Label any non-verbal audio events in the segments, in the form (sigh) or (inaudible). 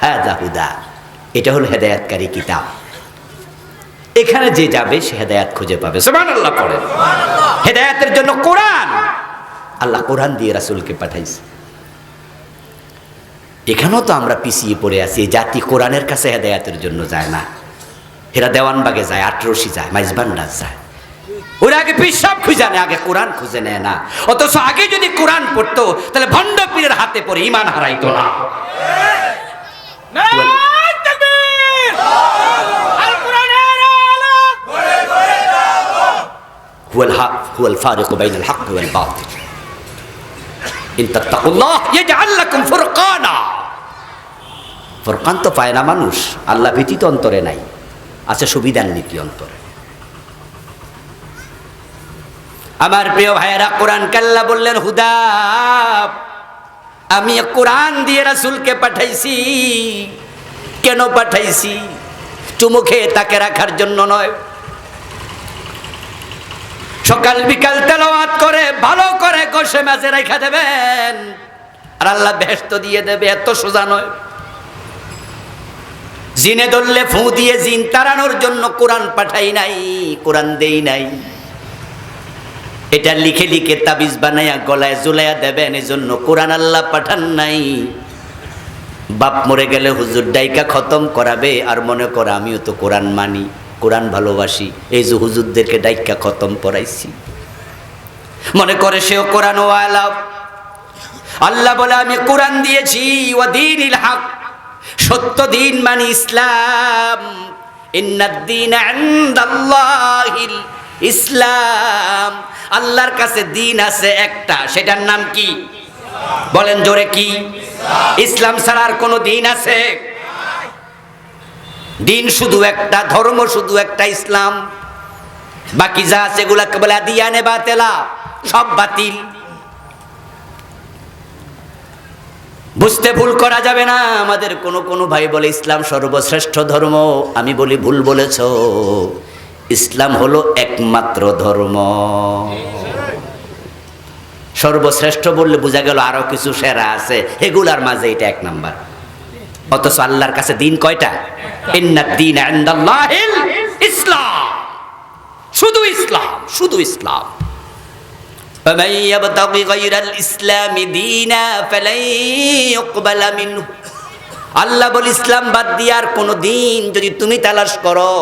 হ্যাঁ হুদা এটা হলো হেদায়াতকারী কিতাব। এখানে যে যাবে সে হেদায়াত খুঁজে পাবে। সুমান আল্লাহ পড়ে হেদায়াতের জন্য কোরআন। আল্লাহ কোরআন দিয়ে রাসুলকে পাঠাইছে। এখানেও তো আমরা পিছিয়ে পড়ে আছি। জাতি কোরআনের কাছে হেদায়াতের জন্য যায় না। এরা দেওয়ানবাগে যায় আটরশি যায় মাইজবান্ডার যায়। ওরা আগে পিসাব খুঁজে নেয় আগে কোরআন খুঁজে নেয় না অথচ আগে যদি কোরআন পড়তো তাহলে ভণ্ড পীরের হাতে পড়ে ইমান হারাইতো না নারায় তাকবীর! আল কোরআনের আলো! هو الحق هو الفارق بين الحق والباطل إن تتقوا الله يجعل لكم فرقانا ফুরকান তো পায় না মানুষ আল্লাহ ভীতি তো অন্তরে নাই আছে সুবিধার নীতি অন্তরে আমার প্রিয় ভাইয়েরা, কোরআন কাল্লা বললেন, হুদা, আমি কোরআন দিয়ে রাসুলকে পাঠাইছি। কেন পাঠাইছি? চুমু খেয়ে তাকে রাখার জন্য নয়। সকাল বিকাল তেলাওয়াত করে, ভালো করে কষে মাঝে রেখা দেবেন। আর আল্লাহ বেহেস্ত দিয়ে দেবে, এত সোজা নয়। জিনে ধরলে ফু দিয়ে জিন তাড়ানোর জন্য কোরআন পাঠাই নাই, কোরআন দেই নাই। এটা লিখে লিখে তাবিজ বানাইয়া গলায় জুলাইয়া দেবেন এই জন্য কোরআন আল্লাহ পাঠান নাই। বাপ মরে গেলে হুজুর ডাইকা খতম করাবে, আর মনে করে আমিও তো কোরআন মানি, কোরআন ভালোবাসি, এই যে হুজুরদেরকে ডাইকা খতম করাইছি মনে করে সেও কোরআন ওয়ালা আল্লাহ বলে, আমি কোরআন দিয়েছি ও দিন হক, সত্য দিন মানে ইসলাম। ইন্নাদ্দিন ইসলাম। আল্লাহর কাছে দিন আছে একটা, সেটার নাম কি? বলেন জোরে কি? ইসলাম ছাড়া আর কোনো দিন আছে? দিন শুধু একটা, ধর্ম শুধু একটা ইসলাম। বাকি যা আছে এগুলাকে বলে দিয়ানে বাতেলা, সব বাতিল। বুঝতে ভুল করা যাবে না, আমাদের কোনো কোনো ভাই বলে ইসলাম সর্বশ্রেষ্ঠ ধর্ম, আমি বলি ভুল বলেছ। ইসলাম হলো একমাত্র ধর্ম সর্বশ্রেষ্ঠ বললে বোঝা গেল আরো কিছু সেরা আছে এগুলার মাঝে এটা এক নাম্বার অথচ আল্লাহর কাছে দিন কয়টা দিন ইসলাম শুধু ইসলাম শুধু ইসলাম فمن يبتغي غير الإسلام دينا فلن يقبل منه আল্লাহ বল ইসলাম বাদ দিয়ে আর কোনো দিন যদি তুমি তালাশ করো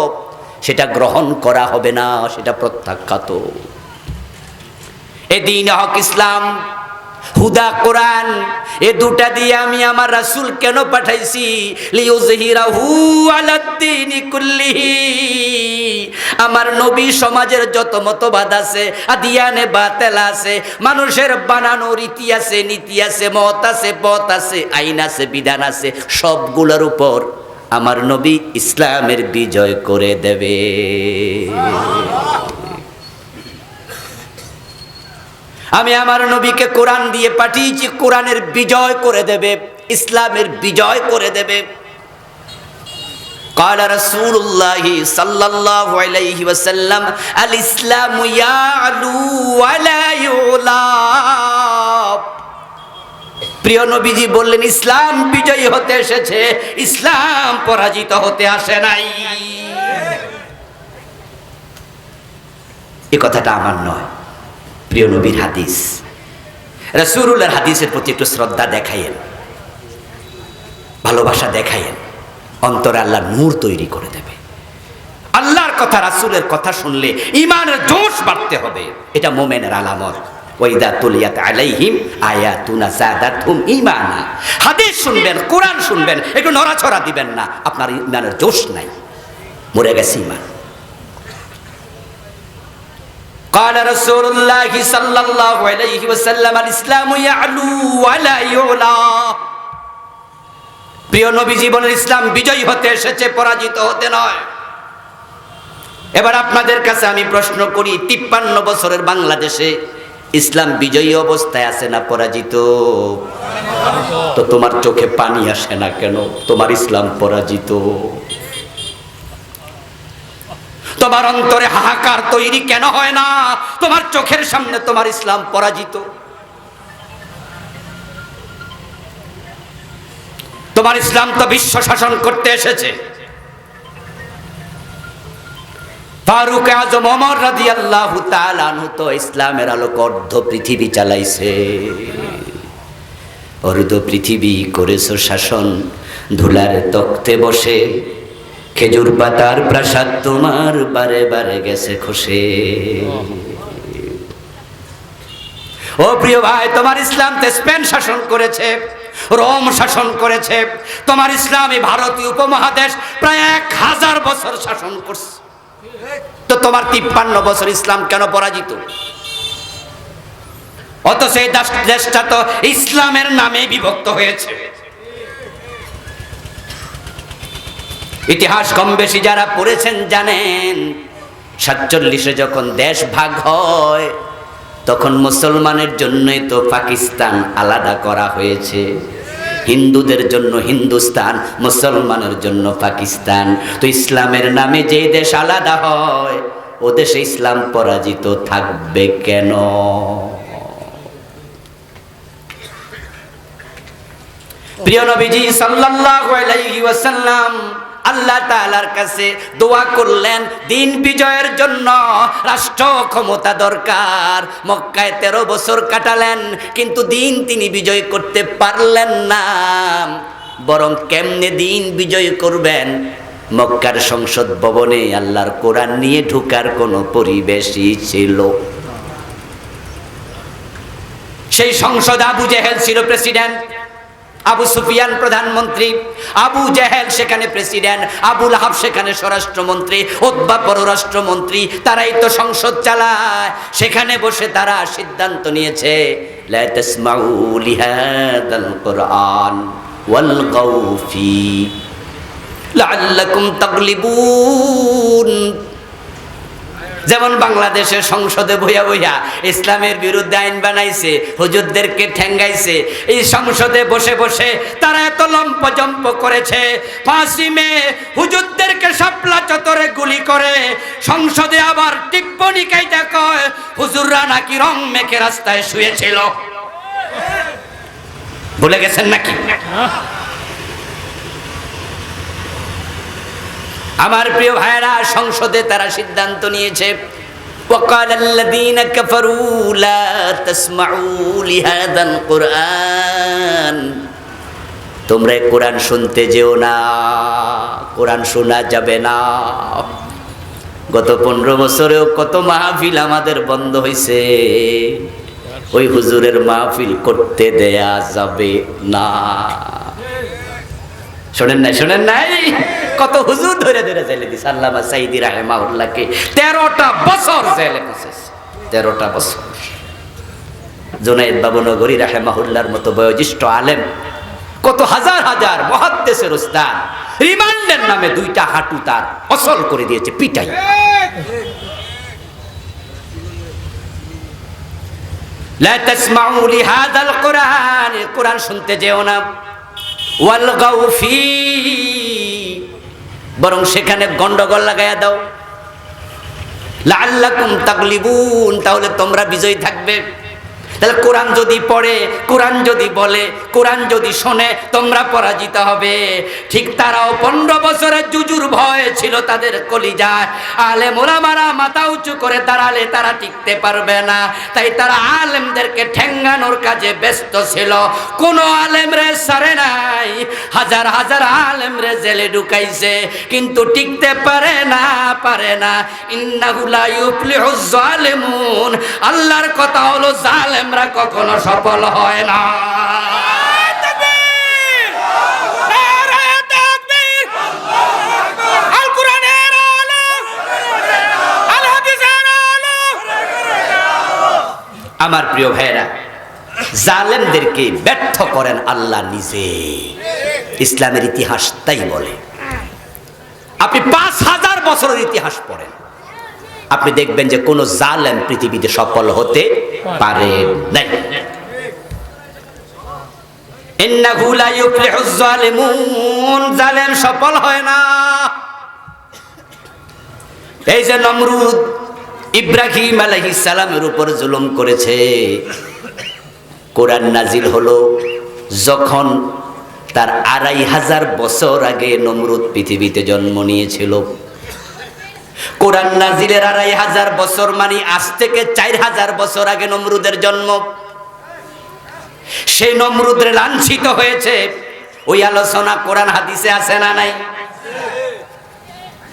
সেটা গ্রহণ করা হবে না, সেটা প্রত্যাখ্যাত। এ দিন হক ইসলাম, হুদা কোরআন, এ দুটা দিয়ে আমি আমার রাসূল কেন পাঠাইছি? আমার নবী সমাজের যত মতবাদ আছে, আদিয়ানে বাতেল আছে, মানুষের বানানো রীতি আছে, নীতি আছে, মত আছে, পথ আছে, আইন আছে, বিধান আছে, সবগুলোর উপর আমার নবী ইসলামের বিজয় করে দেবে আমি আমার নবীকে কোরআন দিয়ে পাঠিয়েছি কোরআনের বিজয় করে দেবে ইসলামের বিজয় করে দেবে قال رسول الله صلى الله عليه وسلم الإسلام يعلو ولا يعلى প্রিয় নবীজি বললেন, ইসলাম বিজয়ী হতে এসেছে, ইসলাম পরাজিত হতে আসে নাই। এ কথাটা আমার নয়, প্রিয় নবীর হাদিস। রসুরুল্লাহর হাদিসের প্রতি একটু শ্রদ্ধা দেখাইয়েন ভালোবাসা দেখাইয়েন অন্তরে আল্লাহ নূর তৈরি করে দেবে। আল্লাহর কথা, রাসূলের কথা শুনলে ইমানের জোশ বাড়তে হবে, এটা মোমেনের আলামত। ওয়াইদা তুলিয়াত আলাইহিম আয়াতুনা জাদাতহুম ঈমানা হাদিস শুনবেন কোরআন শুনবেন একটু নড়াছড়া দিবেন না আপনার ইমানের জোশ নাই মরে গেছে ইমান قال رسول الله صلى الله عليه وسلم الإسلام يعلو ولا يعلى প্রিয় নবীজি বলেন ইসলাম বিজয়ী হতে এসেছে পরাজিত হতে নয় এবার আপনাদের কাছে আমি প্রশ্ন করি তিপ্পান্ন বছরের বাংলাদেশে ইসলাম বিজয়ী অবস্থায় আছে না পরাজিত? তো তোমার চোখে পানি আসে না কেন? তোমার ইসলাম পরাজিত। তোমার অন্তরে হাহাকার তৈরি কেন হয় না? তোমার চোখের সামনে তোমার ইসলাম পরাজিত। তোমার ইসলাম তো বিশ্ব শাসন করতে এসেছে। ফারুক আজম রাদিয়াল্লাহু তাআলা আনহু তো ইসলামের আলোক অর্ধ পৃথিবী চালাইছে। অর্ধ পৃথিবী করেছ শাসন, ধুলার তক্তে বসে, খেজুর পাতার প্রাসাদ তোমার বারে বারে গেছে খসে। ও প্রিয় ভাই, তোমার ইসলাম তো স্পেন শাসন করেছে, রোম শাসন করেছে, তোমার ইসলামী ভারতীয় উপমহাদেশ প্রায় এক হাজার বছর শাসন করছে। তো তোমার তিপ্পান্ন বছর ইসলাম কেন পরাজিত? এই দাস- দেশটা তো ইসলামের নামে বিভক্ত হয়েছে। ইতিহাস কম বেশি যারা পড়েছেন জানেন, সাতচল্লিশে যখন দেশ ভাগ হয়, তখন মুসলমানের জন্যই তো পাকিস্তান আলাদা করা হয়েছে। হিন্দুদের জন্য হিন্দুস্তান, মুসলমানের জন্য পাকিস্তান। তো ইসলামের নামে যে দেশ আলাদা হয়, ও দেশে ইসলাম পরাজিত থাকবে কেন? প্রিয় নবীজি সাল্লাল্লাহু আলাইহি ওয়াসাল্লাম আল্লাহ তাআলার কাছে দোয়া করলেন, দিন বিজয়ের জন্য রাষ্ট্র ক্ষমতা দরকার। মক্কায় তেরো বছর কাটালেন, কিন্তু দিন তিনি বিজয় করতে পারলেন না। বরং কেমনে দিন বিজয় করবেন? মক্কার সংসদ ভবনে আল্লাহর কোরআন নিয়ে ঢুকার কোনো পরিবেশই ছিল। সেই সংসদ আবু জেহেল ছিল প্রেসিডেন্ট। আবু সুফিয়ান প্রধানমন্ত্রী, আবু জাহেল সেখানে প্রেসিডেন্ট আবুল হাব সেখানে স্বরাষ্ট্রমন্ত্রী ওদ্বা পররাষ্ট্রমন্ত্রী তারাই তো সংসদ চালায়। সেখানে বসে তারা সিদ্ধান্ত নিয়েছে, লা তাসমাউ লিহাদাল কুরআন ওয়ালগাউ ফি লাআল্লাকুম তাগলিবুন। যেমন বাংলাদেশের সংসদে বইয়া বইয়া ইসলামের বিরুদ্ধে আইন বানাইছে, হুজুরদেরকে ঠেঙ্গাইছে, এই সংসদে বসে বসে তারা এত লম্পজম্প করেছে। ফাঁসি মে হুজুরদেরকে সাপলা চতরে গুলি করে, সংসদে আবার টিপ্পনি কাইটা কয়, হুজুররা নাকি রং মেখে রাস্তায় শুয়েছিল। ভুলে গেছেন নাকি? আমার প্রিয় ভাইরা সংসদে তারা সিদ্ধান্ত নিয়েছে وقال الذين كفروا لا تسمعوا لهذا القرآن তোমরা এই কোরআন শুনতে যেও না কোরআন শোনা যাবে না গত পনেরো বছরেও কত মাহফিল আমাদের বন্ধ হয়েছে ওই হুজুরের মাহফিল করতে দেয়া যাবে না শোনেন নাই শোনেন নাই কত হুজুর ধরে ধরে জেলে দিস আল্লামা সাইদি রাহেমাউল্লাহকে তেরোটা বছর জেলে বসেছে তেরোটা বছর। জোনাইদ বাবু নগরী রাহেমাহুল্লার মতো বয়োজ্যেষ্ঠ আলেম, কত হাজার হাজার মহাদ্দেশের উস্তাদ, রিমান্ডের নামে দুইটা হাঁটু তার অসল করে দিয়েছে, পিটাই। কোরআন। শুনতে যেও না। ওয়ালগাউ ফি বরং সেখানে গন্ডগোল লাগাইয়া দাও। লাল্লাকুম তাগলিবুন তাহলে তোমরা বিজয়ী থাকবে। তাহলে কোরআন যদি পড়ে, কোরআন যদি বলে, কোরআন যদি শোনে, তোমরা পরাজিত হবে। ঠিক তারাও পনেরো বছরের জুজুর ভয় ছিল তাদের কলিজায়। আলে মোলামারা মাথা উঁচু করে দাঁড়ালে তারা টিকতে পারবে না। তাই তারা আলেমদেরকে ঠেঙ্গানোর কাজে ব্যস্ত ছিল। কোনো আলেমরে সারে নাই। হাজার হাজার আলেম রে জেলে ঢুকাইছে। কিন্তু টিকতে পারে না পারে না। ইন্নাহুলা ইউফলিহুজ জালিমুন। আল্লাহর কথা হলো জালেমরা কখনো সফল হয় না। আমার প্রিয় ভাইয়েরা, জালেমদেরকে ব্যর্থ করেন আল্লাহ নিজে। ইসলামের ইতিহাস তাই বলে। আপনি পাঁচ হাজার বছরের ইতিহাস পড়েন। আপনি দেখবেন যে কোনো জালেম পৃথিবীতে সফল হতে পারে নাই। ইন্নাহু লা ইউফলিহুজ জালিমুন জালেম সফল হয় না। এই যে নমরুদ ইব্রাহিম আলাইহিস সালামের উপর জুলুম করেছে, কোরআন নাজিল হলো যখন তার আড়াই হাজার বছর আগে নমরুদ পৃথিবীতে জন্ম নিয়েছিল। কোরআন নাজিলের আড়াই হাজার বছর মানে আজ থেকে চার হাজার বছর আগে নমরুদের জন্ম। সেই নমরুদের লাঞ্ছিত হয়েছে। ওই আলোচনা কোরআন হাদিসে আছে না নাই?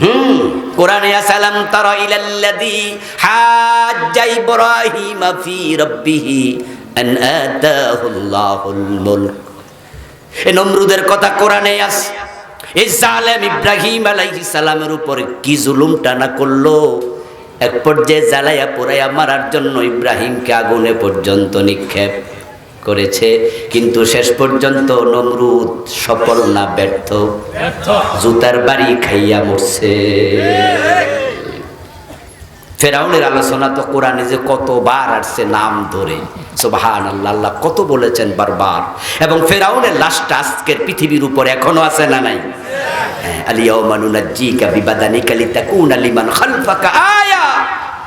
হুম, কোরআনে আসালাম তারা ইলাল্লাযী হাজ্জা ইব্রাহিম ফি রাব্বিহি আন আতাহুল্লাহুল মুলক। এ নমরুদের কথা কোরআনে আছে। এই জালেম ইব্রাহিম আলাইহিস সালামের উপরে কি জুলুম টানা করল? এক পর্যায়ে জ্বালাইয়া পোড়াইয়া মারার জন্য ইব্রাহিমকে আগুনে পর্যন্ত নিক্ষেপ করেছে। কিন্তু শেষ পর্যন্ত নমরুদ সফল না ব্যর্থ। জুতার বাড়ি খাইয়া মরছে। ফেরাউনের আলোচনা তো কোরআনে যে কতবার আসছে নাম ধরে। সুবহান আল্লাহ আল্লাহ কত বলেছেন বারবার। এবং ফেরাউনের লাশটা আজকের পৃথিবীর উপর এখনও আছে না নাই? হ্যাঁ,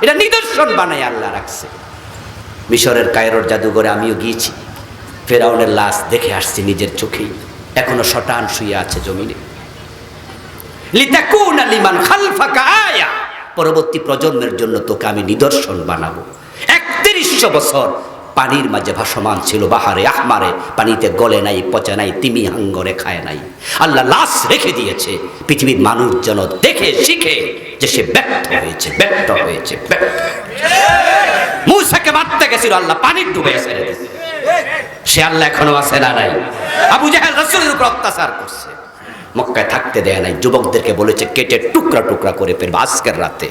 এটা নিদর্শন বানায় আল্লাহ রাখছে। মিশরের কায়রোর জাদুঘরে আমিও গিয়েছি। ফেরাউনের লাশ দেখে আসছি নিজের চোখেই। এখনও শটান শুয়ে আছে জমিনে। লিমান আয়া। পরবর্তী প্রজন্মের জন্য তোকে আমি নিদর্শন বানাবো। একত্রিশশো বছর পানির মাঝে ভাসমান ছিল বাহারে, আহমারে, পানিতে গলে নাই, পচে নাই, তিমি হাঙ্গরে খায় নাই। আল্লাহ লাশ রেখে দিয়েছে, পৃথিবীর মানুষ যেন দেখে, শিখে যে সে ব্যর্থ হয়েছে ব্যর্থ হয়েছে, ব্যর্থ মুসাকে মারতে গেছিল আল্লাহ, পানির ডুবে ছেড়ে সে আল্লাহ এখনও আছে না নাই? আবু জাহেল রসুলের উপর অত্যাচার করছে। মক্কায় থাকতে দেয় নাই, যুবকদেরকে বলেছে, কেটে টুকরা টুকরা করে ফেলবে আজকের রাতে।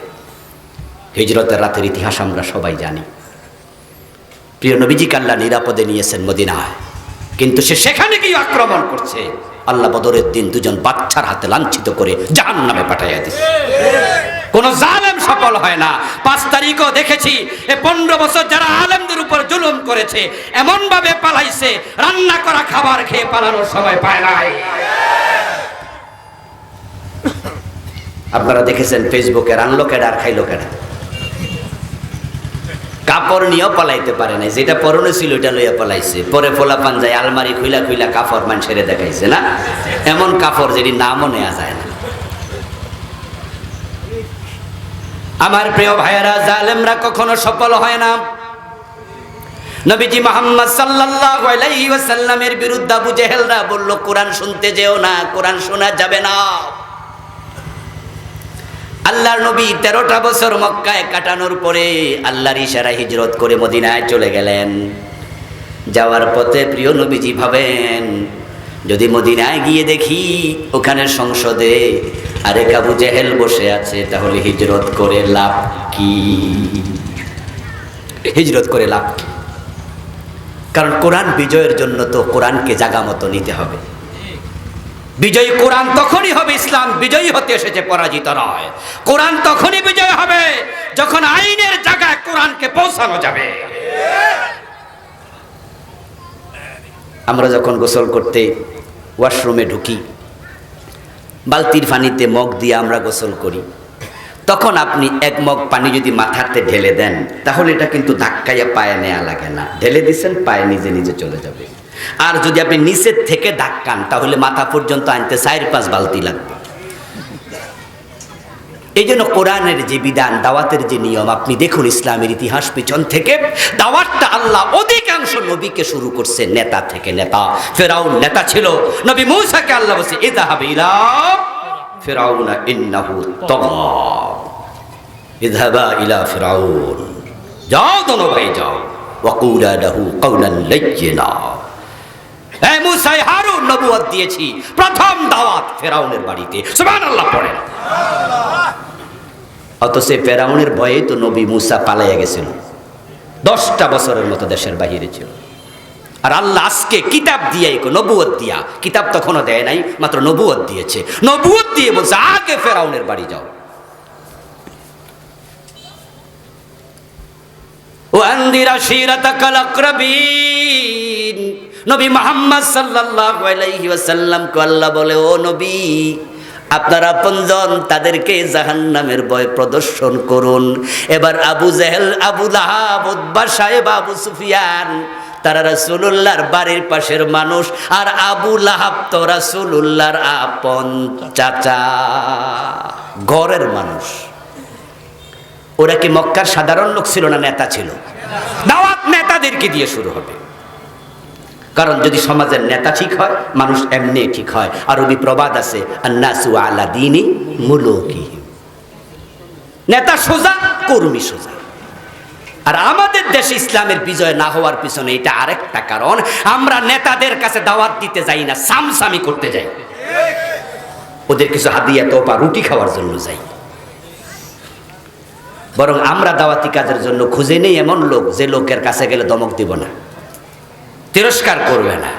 হিজরতের রাতের ইতিহাস আমরা সবাই জানি। প্রিয় নবীজিকে আল্লাহ নিরাপদে নিয়েছেন মদিনায়। কিন্তু সে সেখানে গিয়ে আক্রমণ করছে। আল্লাহ বদরের দিন দুজন বাচ্চার হাতে লাঞ্ছিত করে জাহান নামে পাঠাইয়া দিচ্ছে কোন জালেম সফল হয় না। পাঁচ তারিখও দেখেছি, এ পনেরো বছর যারা আলেমদের উপর জুলুম করেছে এমন ভাবে পালাইছে, রান্না করা খাবার খেয়ে পালানোর সময় পায় নাই। আপনারা দেখেছেন ফেসবুকে রানলো কেডা আর খাইলো কেডা কাপড় নিয়েও পালাইতে পারে নাই। যেটা পরনে ছিল, ওইটা লইয়া পালাইছে। পরে ফোলা পাঞ্জায় আলমারি খুইলা খুইলা কাপড় মানুষের দেখাইছে না? এমন কাপড় যেটি নামও নেওয়া যায় না। আমার প্রিয় ভাইয়েরা, জালেমরা কখনো সফল হয় না। নবীজি মোহাম্মদ সাল্লাল্লাহু আলাইহি ওয়াসাল্লামের বিরুদ্ধে আবু জেহেলরা বলল, কোরআন শুনতে যেও না, কোরআন শোনা যাবে না। আল্লাহর নবী তেরোটা বছর মক্কায় কাটানোর পরে আল্লাহর ইশারা হিজরত করে মদিনায় চলে গেলেন। যাওয়ার পথে প্রিয় নবীজি ভাবেন, যদি মদিনায় গিয়ে দেখি ওখানে সংসদে আরে কাবু জেহেল বসে আছে, তাহলে হিজরত করে লাভ কি? হিজরত করে লাভ কি? কারণ কোরআন বিজয়ের জন্য তো কোরআনকে জাগা মতো নিতে হবে। বিজয়ী কোরআন তখনই হবে ইসলাম, বিজয়ী হতে এসেছে, পরাজিত নয়। কোরআন তখনই বিজয় হবে যখন আইনের জায়গায় কোরআনকে পৌঁছানো যাবে। আমরা যখন গোসল করতে ওয়াশরুমে ঢুকি, বালতির পানিতে মগ দিয়ে আমরা গোসল করি, তখন আপনি এক মগ পানি যদি মাথাতে ঢেলে দেন, তাহলে এটা কিন্তু ধাক্কাইয়া পায়ে নেওয়া লাগে না। ঢেলে দিচ্ছেন পায়ে নিজে নিজে চলে যাবে। আর যদি আপনি নিচের থেকে ধাক্কান তাহলে মাথা পর্যন্ত আনতে চার পাঁচ বালতি লাগবে। এই জন্য কোরআনের যে বিধান, দাওয়াতের যে নিয়ম, আপনি দেখুন ইসলামের ইতিহাস পিছন থেকে, দাওয়াতটা আল্লাহ অধিকাংশ নবীকে শুরু করছে, নেতা থেকে নেতা। ফেরাউন নেতা ছিল, নবী মূসাকে আল্লাহ বলছে এটা হবে ফেরাউনা ইন্নাহু তাগা ইলা ফিরাউন। যাও দোনো ভাই, যাও। ওয়াকুলা লাহু মুসাই হারুন নবুয়ত দিয়েছি। প্রথম দাওয়াত ফেরাউনের বাড়িতে। সুবহানাল্লাহ পড়েন। অথচ এই ফেরাউনের ভয়ে তো নবী মুসা পালাইয়া গেছিল। দশটা বছরের মতো দেশের বাহিরে ছিল। আর আল্লাহ আজকে কিতাব দিয়ে নবুয়ত দিয়া। কিতাব তখনও দেয় নাই, মাত্র নবুয়ত দিয়েছে। নবুয়ত দিয়ে বলছে, আগে ফেরাউনের বাড়ি যাও। ওয়ান্দির আশিরাতাকাল আকরাবিন। নবী মুহাম্মদ সাল্লাল্লাহু আলাইহি ওয়াসাল্লামকে আল্লাহ বলে, ও নবী, আপনার আপনজন তাদেরকে জাহান্নামের ভয় প্রদর্শন করুন। এবার আবু জেহেল, আবু লাহাব উদ্বা সাহেব, আবু সুফিয়ান, তারা রাসূলুল্লাহর বাড়ির পাশের মানুষ আর আবু লাহাব তো রাসূলুল্লাহর আপন চাচা, ঘরের মানুষ। ওরা কি মক্কার সাধারণ লোক ছিল না নেতা ছিল? দাওয়াত নেতাদেরকে দিয়ে শুরু হবে। কারণ যদি সমাজের নেতা ঠিক হয়, মানুষ এমনি ঠিক হয়। আর আরবি প্রবাদ আছে নেতা সোজা, কর্মী সোজা। আর আমাদের দেশে ইসলামের বিজয় না হওয়ার পিছনে এটা আরেকটা কারণ, আমরা নেতাদের কাছে দাওয়াত দিতে যাই না, সামসামি করতে যাই। ওদের কিছু হাদিয়া বা রুটি খাওয়ার জন্য যাই। বরং আমরা দাওয়াতি কাজের জন্য খুঁজে নেই এমন লোক, যে লোকের কাছে গেলে দমক দিব না। তিরস্কার করবে না।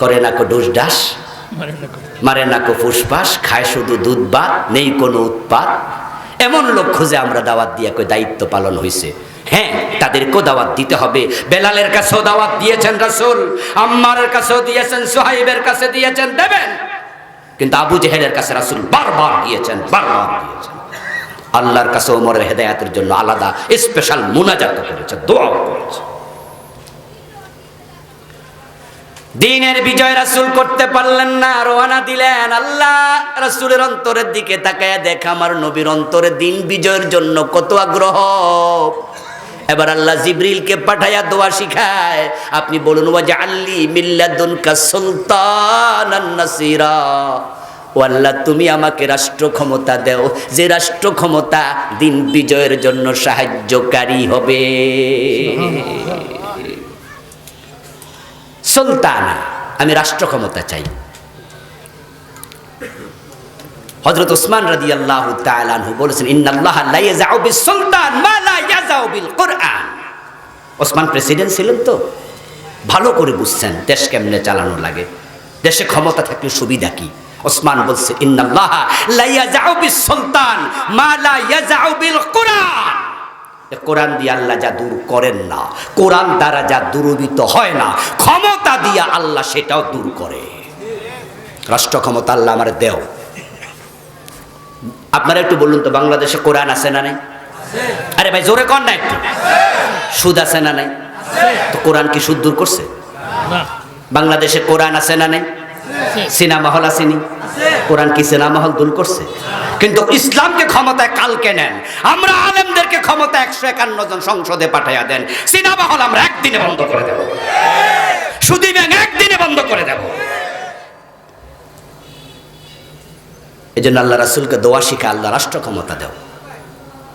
করে না কো ডুস ডাস মারে না কো। ফুসফাস খায় শুধু দুধ ভাত নেই কোনো উৎপাত। এমন লোক খুঁজে আমরা দাওয়াত দিয়ে কই দায়িত্ব পালন হয়েছে হ্যাঁ তাদেরকেও দাওয়াত দিতে হবে। বেলালের কাছেও দাওয়াত দিয়েছেন রাসূল আম্মারের কাছেও দিয়েছেন সোহাইবের কাছে দিয়েছেন দেবেন। কিন্তু আবু জেহেলের কাছে রাসূল বারবার দিয়েছেন বারবার দিয়েছেন। আল্লাহর কাছে ওমরের হেদায়াতের জন্য আলাদা স্পেশাল মুনাজাত করেছে দোয়া করেছে। দিনের বিজয় রাসূল করতে পারলেন না, রওনা দিলেন, আল্লাহ রাসূলের অন্তরের দিকে তাকায় দেখ, আমার নবীর অন্তরে দিন বিজয়ের জন্য কত আগ্রহ। এবার আল্লাহ জিব্রিলকে পাঠায়া দোয়া শিখায়, আপনি বলুন ওয়া জাআল্লি মিল্লাদুনকা সুলতানান নাসিরা। ও আল্লাহ, তুমি আমাকে রাষ্ট্র ক্ষমতা দেও, যে রাষ্ট্র ক্ষমতা দিন বিজয়ের জন্য সাহায্যকারী হবে। সুলতানা, আমি রাষ্ট্র ক্ষমতা চাই। হযরত ওসমান রাদিয়াল্লাহু তাআলা আনহু বলেছেন, ইন্নাল্লাহা সুলতান কুরআন ওসমান প্রেসিডেন্ট ছিলেন তো, ভালো করে বুঝছেন দেশ কেমনে চালানো লাগে, দেশে ক্ষমতা থাকলে সুবিধা কি? ওসমান বলছে, ইন্নাল্লাহা সুলতান মা লা বিল কুরআন কোরআন দিয়ে আল্লাহ যা দূর করেন না কোরআন দ্বারা যা দূরবিত হয় না ক্ষমতা দিয়ে আল্লাহ সেটাও দূর করে। রাষ্ট্র ক্ষমতা আল্লাহ আমার দেও। আপনারা একটু বলুন তো বাংলাদেশে কোরআন আছে না নাই? আরে ভাই জোরে কর না একটু। সুদ আছে না নাই? তো কোরআন কি সুদ দূর করছে? বাংলাদেশে কোরআন আছে না নাই? সিনেমা হল আসেনি। কোরআন কি সিনেমা হল দূর করছে? কিন্তু ইসলামকে ক্ষমতায় কালকে নেন। আমরা আলেমদেরকে ক্ষমতা একশো একান্ন জন সংসদে পাঠাইয়া দেন। সিনেমা হল আমরা একদিনে বন্ধ করে দেব। সুদী ব্যাংক একদিনে বন্ধ করে দেব। এই জন্য আল্লাহ রাসুলকে দোয়া শিখা আল্লাহ রাষ্ট্র ক্ষমতা দেও।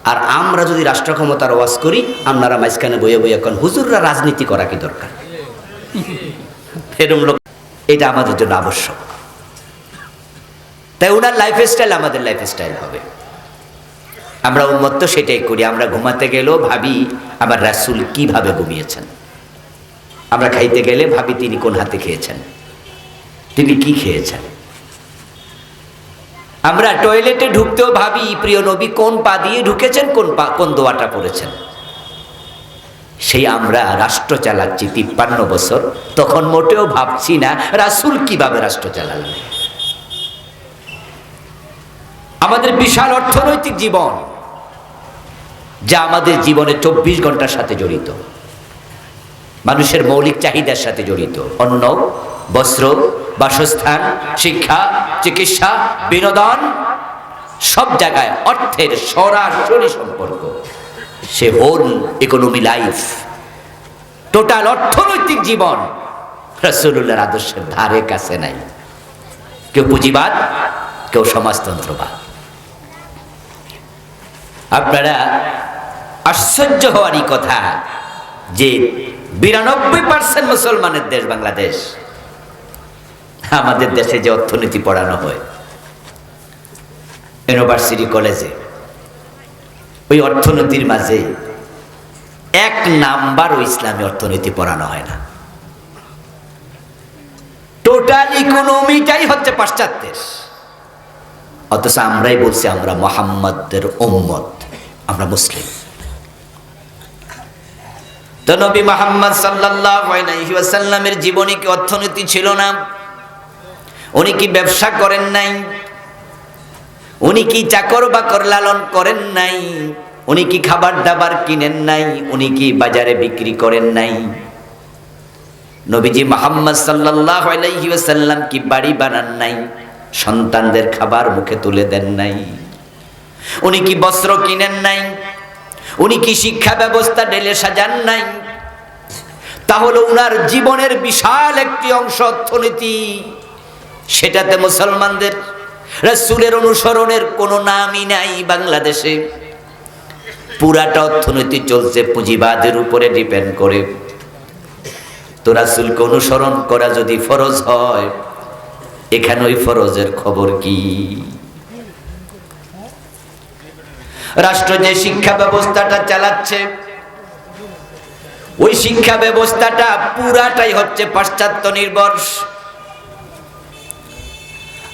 আর আমরা যদি রাষ্ট্র ক্ষমতার ওয়াজ করি, আপনারা মাঝখানে বইয়ে বইয়ে এখন হুজুররা রাজনীতি করা কি দরকার? (laughs) লোক এটা আমাদের জন্য আবশ্যক। তাই ওনার লাইফ স্টাইল আমাদের লাইফ স্টাইল হবে। আমরা উন্মত্ত সেটাই করি, আমরা ঘুমাতে গেলেও ভাবি আমার রাসুল কীভাবে ঘুমিয়েছেন। আমরা খাইতে গেলে ভাবি তিনি কোন হাতে খেয়েছেন, তিনি কি খেয়েছেন। আমরা টয়লেটে ঢুকতেও ভাবি, প্রিয় নবী, কোন পা দিয়ে ঢুকেছেন, কোন পা, কোন দোয়াটা পড়েছেন? সেই আমরা রাষ্ট্র চালাচ্ছি তিপ্পান্ন বছর। তখন মোটেও ভাবছি না রাসুল কীভাবে রাষ্ট্র চালালেন। আমাদের বিশাল অর্থনৈতিক জীবন, যা আমাদের জীবনে চব্বিশ ঘণ্টার সাথে জড়িত। মানুষের মৌলিক চাহিদার সাথে জড়িত। অন্ন, বস্ত্র, বাসস্থান, শিক্ষা, চিকিৎসা, বিনোদন, সব জায়গায় অর্থের সরাসরি সম্পর্ক। সে হোল ইকোনমি লাইফ টোটাল অর্থনৈতিক জীবন রসুল্লাহর আদর্শের ধারে কাছে নাই। কেউ পুঁজিবাদ, কেউ সমাজতন্ত্রবাদ। আপনারা আশ্চর্য হওয়ারই কথা যে বিরানব্বই পার্সেন্ট মুসলমানের দেশ বাংলাদেশ, আমাদের দেশে যে অর্থনীতি পড়ানো হয় ইউনিভার্সিটি কলেজে ওই অর্থনীতির মাঝে এক নাম্বারও ইসলামী অর্থনীতি পড়ানো হয় না। টোটাল ইকোনমিটাই হচ্ছে পাশ্চাত্যের। অথচ আমরাই বলছি আমরা মোহাম্মদের উম্মত, আমরা মুসলিম। তো নবী মোহাম্মদ ওয়াসাল্লামের জীবনে কি অর্থনীতি ছিল না? উনি কি ব্যবসা করেন নাই? উনি কি চাকর বাকর লালন করেন নাই? উনি কি খাবার দাবার কিনেন নাই? উনি কি বাজারে বিক্রি করেন নাই? নবীজি মোহাম্মদ সাল্লাহ আলাইহি ওয়াসাল্লাম কি বাড়ি বানান নাই? সন্তানদের খাবার মুখে তুলে দেন নাই? উনি কি বস্ত্র কিনেন নাই? উনি কি শিক্ষা ব্যবস্থা ঢেলে সাজান নাই? তাহলে উনার জীবনের বিশাল একটি অংশ অর্থনীতি, সেটাতে মুসলমানদের রাসূলের অনুসরণের কোনো নামই নাই বাংলাদেশে। পুরাটা অর্থনীতি চলছে পুঁজিবাদের উপরে ডিপেন্ড করে। তো রাসূলকে অনুসরণ করা যদি ফরজ হয়, এখানে ওই ফরজের খবর কি? রাষ্ট্র যে শিক্ষা ব্যবস্থাটা চালাচ্ছে, ওই শিক্ষা ব্যবস্থাটা পুরাটাই হচ্ছে পাশ্চাত্য নির্ভর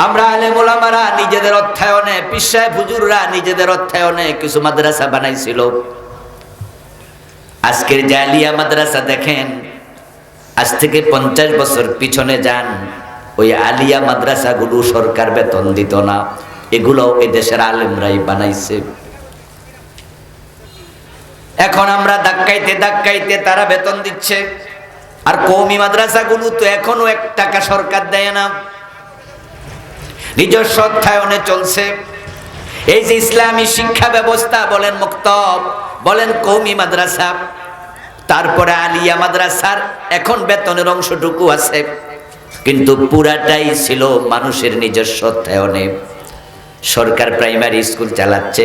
আমরা আলেমোলামারা নিজেদের অর্থায়নে, পিসায় হুজুররা নিজেদের অর্থায়নে কিছু মাদ্রাসা বানাইছিল। আজকের জালিয়া মাদ্রাসা দেখেন, আজ থেকে পঞ্চাশ বছর পিছনে যান, ওই আলিয়া মাদ্রাসাগুলো সরকার বেতন দিত না। এগুলো এই দেশের আলেমরাই বানাইছে। এখন আমরা ধাক্কাইতে ধাক্কাইতে তারা বেতন দিচ্ছে। আর কৌমি মাদ্রাসাগুলো তো এখনও এক টাকা সরকার দেয় না। নিজস্ব অর্থায়নে চলছে। এই যে ইসলামী শিক্ষা ব্যবস্থা, বলেন মুক্তব, বলেন কৌমি মাদ্রাসা, তারপরে আলিয়া মাদ্রাসার এখন বেতনের অংশটুকু আছে। কিন্তু পুরাটাই ছিল মানুষের নিজস্ব অর্থায়নে সরকার প্রাইমারি স্কুল চালাচ্ছে,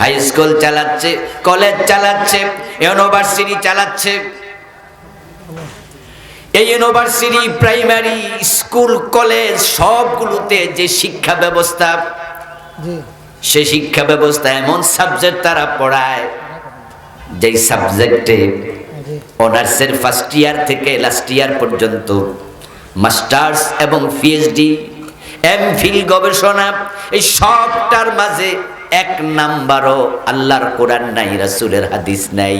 হাই স্কুল চালাচ্ছে, কলেজ চালাচ্ছে, ইউনিভার্সিটি চালাচ্ছে। এই ইউনিভার্সিটি প্রাইমারি স্কুল কলেজ সবগুলোতে যে শিক্ষা ব্যবস্থা সে শিক্ষা ব্যবস্থা এমন সাবজেক্ট তারা পড়ায় যেই সাবজেক্টে অনার্সের ফার্স্ট ইয়ার থেকে লাস্ট ইয়ার পর্যন্ত মাস্টার্স এবং পিএইচডি এম ফিল গবেষণা এই সবটার মাঝে এক নাম্বারও আল্লাহর কোরআন নাই রাসূলের হাদিস নাই।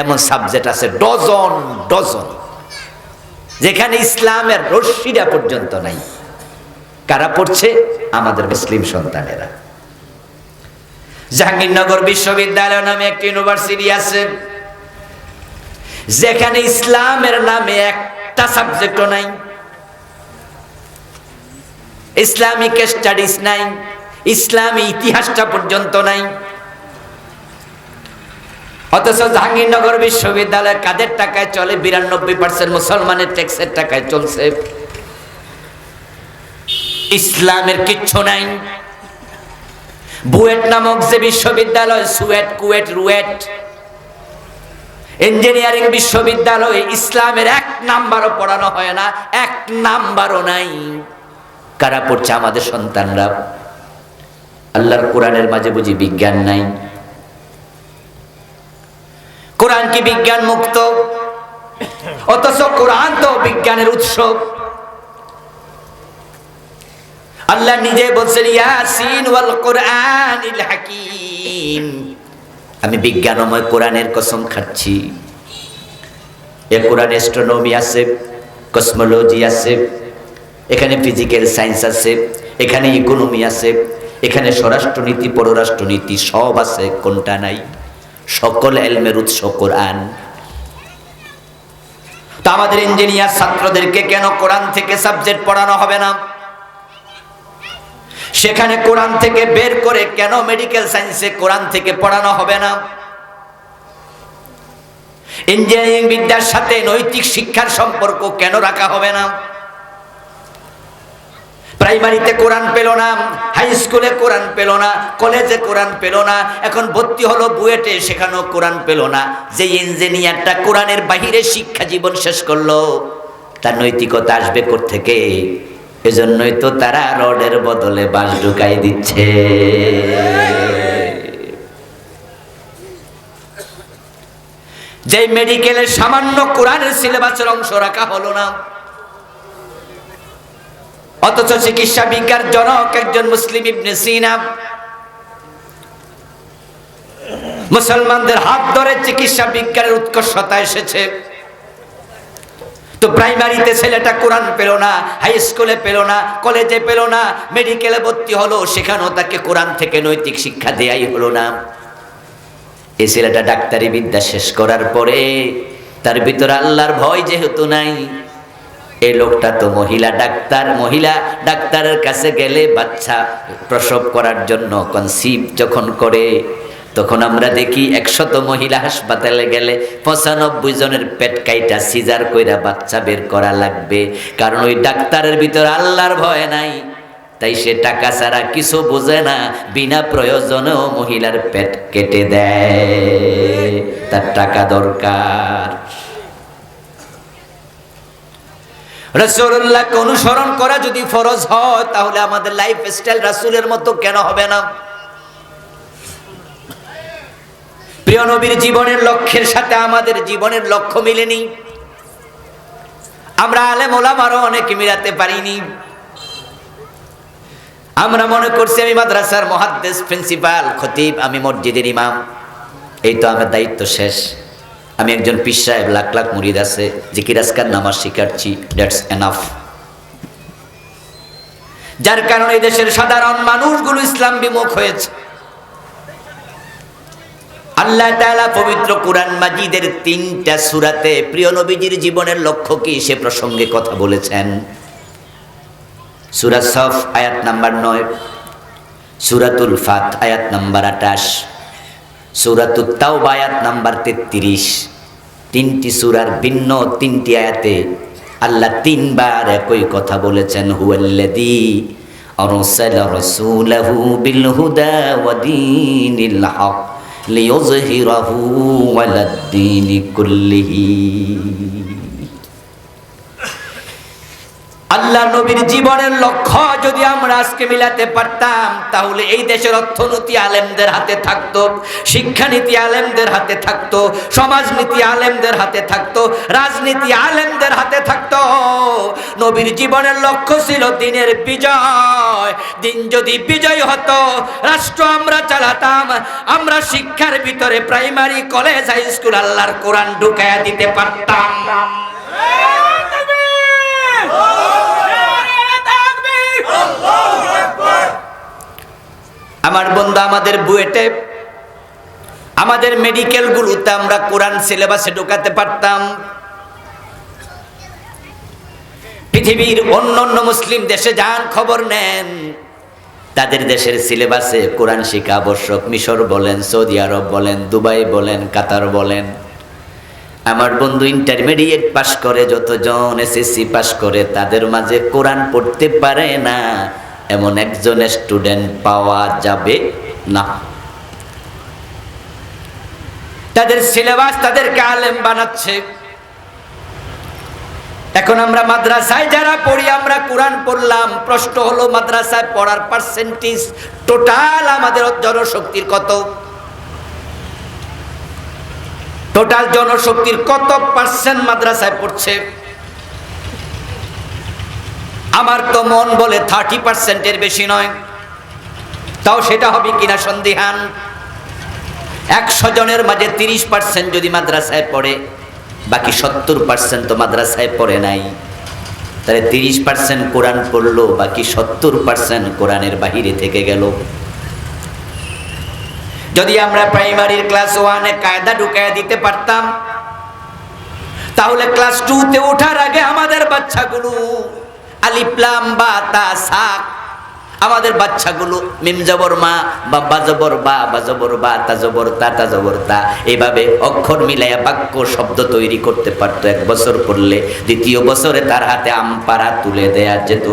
এমন সাবজেক্ট আছে ডজন ডজন। যেখানে ইসলামের রশ্মিটা পর্যন্ত নাই। কারা পড়ছে? আমাদের মুসলিম সন্তানেরা। জাহাঙ্গীরনগর বিশ্ববিদ্যালয় নামে একটি ইউনিভার্সিটি আছে। যেখানে ইসলামের নামে একটা সাবজেক্টও নাই। ইসলামিক স্টাডিজ নাই। ইসলামী ইতিহাসটা পর্যন্ত নাই। অথচ জাহাঙ্গীরনগর বিশ্ববিদ্যালয় কাদের টাকায় চলে? বিরানব্বই পার্সেন্ট মুসলমানের ট্যাক্সের টাকায় চলছে। ইসলামের কিচ্ছু নাই। বুয়েট নামক যে বিশ্ববিদ্যালয়, সুয়েট, কুয়েট, রুয়েট, ইঞ্জিনিয়ারিং বিশ্ববিদ্যালয়ে, ইসলামের এক নাম্বারও পড়ানো হয় না, এক নাম্বারও নাই। কারা পড়ছে আমাদের সন্তানরা? আল্লাহর কোরআনের মাঝে বুঝি বিজ্ঞান নাই। কোরআন কি বিজ্ঞান মুক্ত? অথচ কোরআন তো বিজ্ঞানের উৎসব আল্লাহ নিজে বলছেন, ইয়াসিন ওয়াল কোরআনিল হাকিম। আমি বিজ্ঞানময় কোরআনের কসম খাচ্ছি। এ কোরআন অ্যাস্ট্রোনমি আছে কসমোলজি আছে, এখানে ফিজিক্যাল সায়েন্স আছে, এখানে ইকোনমি আছে, এখানে স্বরাষ্ট্রনীতি, পররাষ্ট্রনীতি সব আছে, কোনটা নাই? সকল এলমের উৎস কোরআন। তা আমাদের ইঞ্জিনিয়ার ছাত্রদেরকে কেন কোরআন থেকে সাবজেক্ট পড়ানো হবে না? সেখানে কোরআন থেকে বের করে কেন মেডিকেল সায়েন্সে কোরআন থেকে পড়ানো হবে না? ইঞ্জিনিয়ারিং বিদ্যার সাথে নৈতিক শিক্ষার সম্পর্ক কেন রাখা হবে না? প্রাইমারিতে কোরআন পেল না, হাই স্কুলে কোরআন পেল না, কলেজে কোরআন পেল না, এখন ভর্তি হলো বুয়েটে, সেখানেও কোরআন পেল না। যে ইঞ্জিনিয়ারটা কোরআনের বাহিরে শিক্ষা জীবন শেষ করল, তার নৈতিকতা আসবে থেকে এজন্যই তো তারা রডের বদলে বাঁশ ঢুকাই দিচ্ছে। যে মেডিকেলের সামান্য কোরআনের সিলেবাসের অংশ রাখা হলো না অথচ চিকিৎসা বিজ্ঞান জনক একজন মুসলিম ইবনে সিনা। মুসলমানদের হাত ধরে চিকিৎসা বিজ্ঞানের উৎকর্ষতা এসেছে। তো প্রাইমারিতে ছেলেটা কোরআন পেল না, হাই স্কুলে পেল না, কলেজে পেল না, মেডিকেলে ভর্তি হলো, সেখানেও তাকে কোরআন থেকে নৈতিক শিক্ষা দেয়াই হলো না। এই ছেলেটা ডাক্তারি বিদ্যা শেষ করার পরে তার ভিতরে আল্লাহর ভয় যেহেতু নাই এই লোকটা তো মহিলা ডাক্তার। মহিলা ডাক্তারের কাছে গেলে বাচ্চা প্রসব করার জন্য কনসিভ যখন করে, তখন আমরা দেখি একশত মহিলা হাসপাতালে গেলে পঁচানব্বই জনের পেট কাইটা সিজার কইরা বাচ্চা বের করা লাগবে। কারণ ওই ডাক্তারের ভিতর আল্লাহর ভয় নাই। তাই সে টাকা ছাড়া কিছু বোঝে না, বিনা প্রয়োজনেও মহিলার পেট কেটে দেয়। তার টাকা দরকার। রসুল্লাহকে অনুসরণ করা যদি ফরজ হয়, তাহলে আমাদের লাইফ স্টাইল রাসুলের মতো কেন হবে না? প্রিয় নবীর জীবনের লক্ষ্যের সাথে আমাদের জীবনের লক্ষ্য মিলেনি। আমরা আলেম ওলামারও অনেকে মিলাতে পারিনি। আমরা মনে করছি আমি মাদ্রাসার মহাদ্দেশ, প্রিন্সিপাল, খতিব, আমি মসজিদের ইমাম। এই তো আমার দায়িত্ব শেষ। আমি একজন পিস সাহেব, লাখ লাখ মুরিদ আছে, জিকির আজকার নামাজ শিখাচ্ছি, দ্যাটস এনাফ। যার কারণে দেশের সাধারণ মানুষগুলো ইসলাম বিমুখ হয়েছে। আল্লাহ তাআলা পবিত্র কোরআন মাজিদের তিনটা সূরাতে প্রিয় নবীজির জীবনের লক্ষ্য কি সে প্রসঙ্গে কথা বলেছেন। সূরা সফ আয়াত নাম্বার নয়, সূরাতুল ফাত আয়াত নাম্বার আটাশ সূরাতুত বায়াত নাম্বার তেত্রিশ। তিনটি সুরার ভিন্ন তিনটি আয়াতে আল্লাহ তিনবার একই কথা বলেছেন, হুয়াল্লাযী আরসালা রাসূলাহু বিল হুদা ওয়া দীনিল হক লিইয়ুযহিরাহু আলাদ দীনি কুল্লিহি আল্লাহ নবীর জীবনের লক্ষ্য যদি আমরা আজকে মিলাতে পারতাম, তাহলে এই দেশের অর্থনীতি আলেমদের হাতে থাকতো, শিক্ষানীতি আলেমদের হাতে থাকতো, সমাজনীতি আলেমদের হাতে থাকতো, রাজনীতি আলেমদের হাতে থাকতো। নবীর জীবনের লক্ষ্য ছিল দিনের বিজয়। দিন যদি বিজয় হতো, রাষ্ট্র আমরা চালাতাম, আমরা শিক্ষার ভিতরে প্রাইমারি কলেজ হাই স্কুল আল্লাহর কোরআন ঢুকায়া দিতে পারতাম। আমার বন্ধু, আমাদের বুয়েটে, আমাদের মেডিকেলগুলোতে আমরা কোরআন সিলেবাসে ঢোকাতে পারতাম। পৃথিবীর অন্য অন্য মুসলিম দেশে যান, খবর নেন। তাদের দেশের সিলেবাসে কোরআন শিক্ষা আবশ্যক। মিশর বলেন, সৌদি আরব বলেন, দুবাই বলেন, কাতার বলেন। আমার বন্ধু ইন্টারমিডিয়েট পাশ করে, যতজন এসএসসি পাশ করে, তাদের মাঝে কোরআন পড়তে পারে না। এমন একজন স্টুডেন্ট পাওয়া যাবে না। তাদের সিলেবাস তাদেরকে আলেম বানাচ্ছে। এখন আমরা মাদ্রাসায় যারা পড়ি, আমরা কোরআন পড়লাম, প্রশ্ন হলো, মাদ্রাসায় পড়ার পার্সেন্টেজ টোটাল আমাদের জনশক্তির কত? টোটাল জনশক্তির কত পার্সেন্ট মাদ্রাসায় পড়ছে? আমার তো মন বলে থার্টি পার্সেন্টের বেশি নয়। তাও সেটা হবে কিনা সন্দিহান? একশো জনের মাঝে তিরিশ পার্সেন্ট যদি মাদ্রাসায় পড়ে, বাকি সত্তর পার্সেন্ট তো মাদ্রাসায় পড়ে নাই। তাহলে তিরিশ পার্সেন্ট কোরআন পড়ল, বাকি সত্তর পার্সেন্ট কোরআনের বাহিরে থেকে গেল। যদি আমরা প্রাইমারির ক্লাস ওয়ানে কায়দা ঢুকায় দিতে পারতাম, তাহলে ক্লাস টুতে ওঠার আগে আমাদের বাচ্চাগুলো আলিপ্লাম বা তা সাক। আমাদের বাচ্চাগুলো মিম জবর মা বা বা জবর বা বা জবর বা, তা জবর তা তা জবর তা। এইভাবে অক্ষর মিলাইয়া বাক্য, শব্দ তৈরি করতে পারতো এক বছর পড়লে। দ্বিতীয় বছরে তার হাতে আমপারা তুলে দেয়া যেত।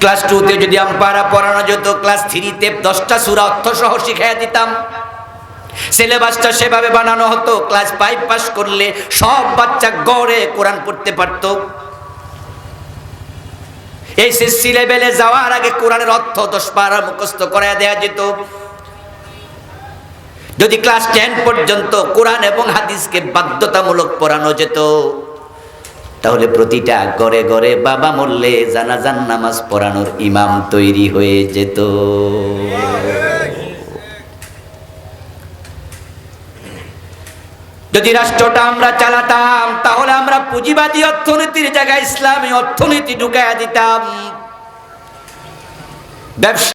ক্লাস টুতে যদি আম্পারা পড়ানো যেত, ক্লাস থ্রিতে দশটা সুরা অর্থ সহ শিখাইয়া দিতাম। সিলেবাসটা সেভাবে বানানো হতো, ক্লাস ফাইভ পাস করলে সব বাচ্চা গড়ে কোরআন পড়তে পারতো। এই সিসি লেভেলে যাওয়ার আগে কোরআনের অর্থ দশ পারা মুখস্থ করায় দেয়া যেত। যদি ক্লাস টেন পর্যন্ত কোরআন এবং হাদিসকে বাধ্যতামূলক পড়ানো যেত, তাহলে প্রতিটা ঘরে ঘরে বাবা মরলে জানাজান নামাজ পড়ানোর ইমাম তৈরি হয়ে যেত। যদি রাষ্ট্রটা আমরা চালাতাম তাহলে আমরা পুঁজিবাদী অর্থনীতির জায়গায় ইসলামী অর্থনীতি ঢুকাইয়া দিতাম। ব্যবসা